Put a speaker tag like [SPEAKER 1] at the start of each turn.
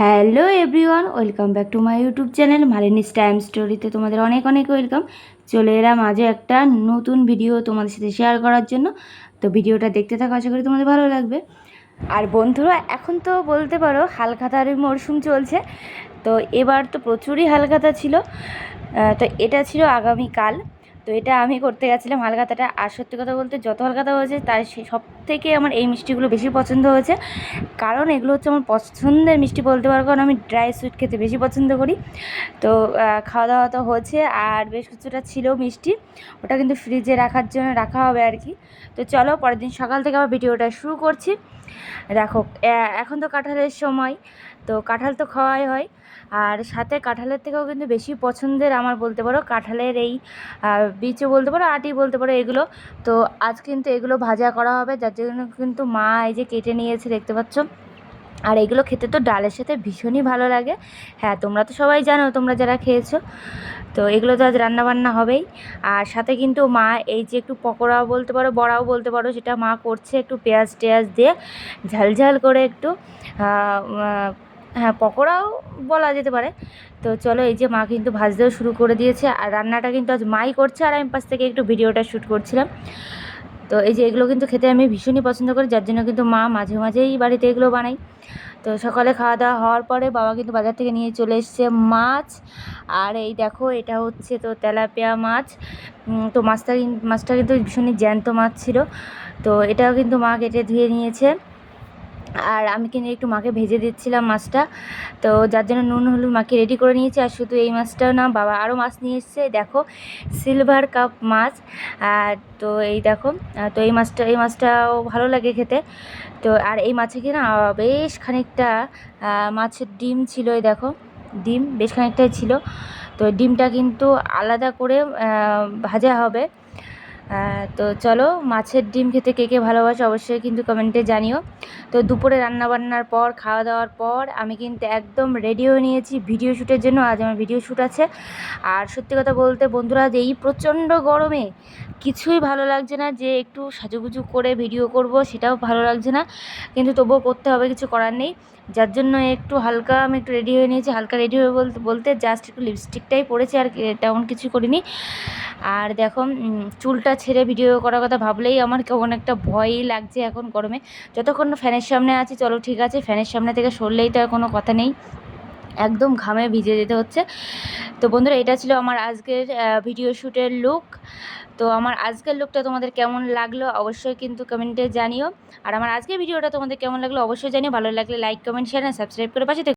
[SPEAKER 1] Hello everyone, welcome back to my YouTube channel Malini's time স্টোরিতে তোমাদের অনেক অনেক ওয়েলকাম। চলে এলাম আজও একটা নতুন ভিডিও তোমাদের সাথে শেয়ার করার জন্য। তো ভিডিওটা দেখতে থাকো, আশা করি তোমাদের ভালো লাগবে। আর বন্ধুরা, এখন তো বলতে পারো হালখাতার মরশুম চলছে। তো এবার তো প্রচুরই হালখাতা ছিল। তো এটা ছিল আগামীকাল। তো এটা আমি করতে গেছিলাম হালখাতাটা আর সত্যি কথা বলতে যত হালখাতা হয়েছে সে সব থেকে আমার এই মিষ্টিগুলো বেশি পছন্দ হয়েছে। কারণ এগুলো হচ্ছে আমার পছন্দের মিষ্টি বলতে পারো, কারণ আমি ড্রাই সুইট খেতে বেশি পছন্দ করি। তো খাওয়া দাওয়া তো হয়েছে আর বেশ কিছুটা ছিল মিষ্টি। ওটা কিন্তু ফ্রিজে রাখার জন্য রাখা হবে আর কি। তো চলো, পরের দিন সকাল থেকে আবার ভিডিওটা শুরু করছি। দেখো এখন তো কাঁঠালের সময়। তো কাঁঠাল তো খাওয়াই হয়। আর সাথে কাঁঠালের থেকেও কিন্তু বেশি পছন্দের আমার বলতে পারো, কাঁঠালের এই বীজও বলতে পারো, আটি বলতে পারো এগুলো। তো আজ কিন্তু এগুলো ভাজা করা হবে, যার জন্য কিন্তু মা এই যে কেটে নিয়েছে দেখতে পাচ্ছ। আর এগুলো খেতে তো ডালের সাথে ভীষণই ভালো লাগে। হ্যাঁ তোমরা তো সবাই জানো, তোমরা যারা খেয়েছো। তো এগুলো তো আজ রান্নাবান্না হবেই। আর সাথে কিন্তু মা এই যে একটু পকোড়াও বলতে পারো, বড়াও বলতে পারো, সেটা মা করছে একটু পেঁয়াজ টেয়াজ দিয়ে ঝালঝাল করে একটু হ্যাঁ পকোড়াও বলা যেতে পারে। তো চলো এই যে মা কিন্তু ভাজতেও শুরু করে দিয়েছে আর রান্নাটা কিন্তু আজ মাই করছে আর আমি পাশ থেকে একটু ভিডিওটা শ্যুট করছিলাম। তো এই যে এগুলো কিন্তু খেতে আমি ভীষণই পছন্দ করি, যার জন্য কিন্তু মা মাঝে মাঝেই বাড়িতে এগুলো বানাই। তো সকালে খাওয়া দাওয়া হওয়ার পরে বাবা কিন্তু বাজার থেকে নিয়ে চলে এসছে মাছ। আর এই দেখো, এটা হচ্ছে তো তেলাপিয়া মাছ। তো মাছটা মাছটা কিন্তু ভীষণই জ্যান্ত মাছ ছিল। তো এটাও কিন্তু মা কেটে ধুয়ে নিয়েছে। আর আমি কিন্তু একটু মাকে ভেজে দিচ্ছিলাম মাছটা। তো যার জন্য নুন, হলুদ মাকে রেডি করে নিয়েছি আর শুধু এই মাছটা না, বাবা আরও মাছ নিয়ে এসছে দেখো সিলভার কাপ মাছ। আর তো এই দেখো তো এই মাছটা, এই মাছটাও ভালো লাগে খেতে। তো আর এই মাছে কি না, বেশ খানিকটা মাছের ডিম ছিল, এই দেখো, ডিম বেশ খানিকটাই ছিল। তো ডিমটা কিন্তু আলাদা করে ভাজা হবে। তো চলো, মাছের ডিম খেতে কে কে ভালোবাসে অবশ্যই কিন্তু কমেন্টে জানিও। তো দুপুরে রান্না বান্নার পর খাওয়া দাওয়ার পর, আমি কিন্তু একদম রেডি হয়ে নিয়েছি ভিডিও শ্যুটের জন্য, আজ আমার ভিডিও শ্যুট আছে। আর সত্যি কথা বলতে বন্ধুরা যে এই প্রচণ্ড গরমে কিছুই ভালো লাগছে না যে একটু সাজুগুজু করে ভিডিও করব, সেটাও ভালো লাগছে না। কিন্তু তবুও করতে হবে, কিছু করার নেই। যার জন্য একটু হালকা আমি একটু রেডি হয়ে নিয়েছি। হালকা রেডি হয়ে বলতে বলতে জাস্ট একটু লিপস্টিকটাই পরেছি আর তেমন কিছু করিনি। আর দেখো চুলটা ছেড়ে ভিডিও করার কথা ভাবলেই আমার কেমন একটা ভয়ই লাগছে এখন গরমে। যতক্ষণ ফ্যানের সামনে আছি, চলো ঠিক আছে, ফ্যানের সামনে থেকে সরলেই তো আর কোনো কথা নেই। একদম ঘামে ভিজে যেতে হচ্ছে। তো বন্ধুরা, এটা ছিল আমার আজকের ভিডিও শ্যুটের লুক তো আমার আজকের লুকটা তোমাদের কেমন লাগল অবশ্যই কিন্তু কমেন্টে জানিও। আর আমার আজকের ভিডিওটা তোমাদের কেমন লাগল অবশ্যই জানিও। ভালো লাগলে লাইক কমেন্ট শেয়ার সাবস্ক্রাইব করে পাশে।